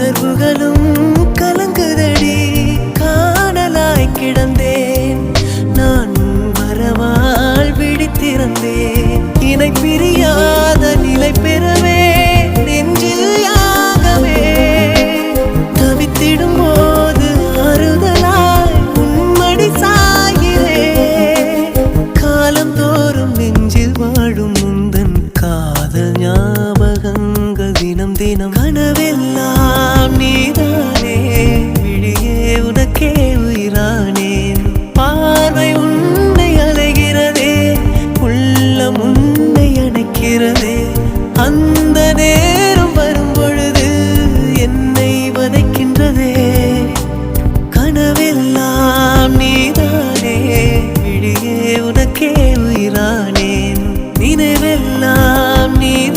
உணர்வுகளும் கலங்குதடி. காணலாய் கிடந்தேன். நான் வரவால் விழித்திருந்தேன். இணை பிரியாத நிலை பெறவே நெஞ்சில் யாகவே. தவித்திடும் போது அறுதலாய் உன்மடி சாயிலே. காலம் தோறும் நெஞ்சில் வாழும் முந்தன் காதல் ஞான் தினம் கனவெல்லாம் நீதானே. விழியே உனக்கே உயிரானே. பார்வை உன்னை அலைகிறதே. உள்ளம் உன்னை அணைக்கிறதே. அந்த நேரம் வரும் பொழுது என்னை வதைக்கின்றதே. கனவெல்லாம் நீதானே. விழியே உனக்கே உயிரானே நினைவெல்லாம் நீ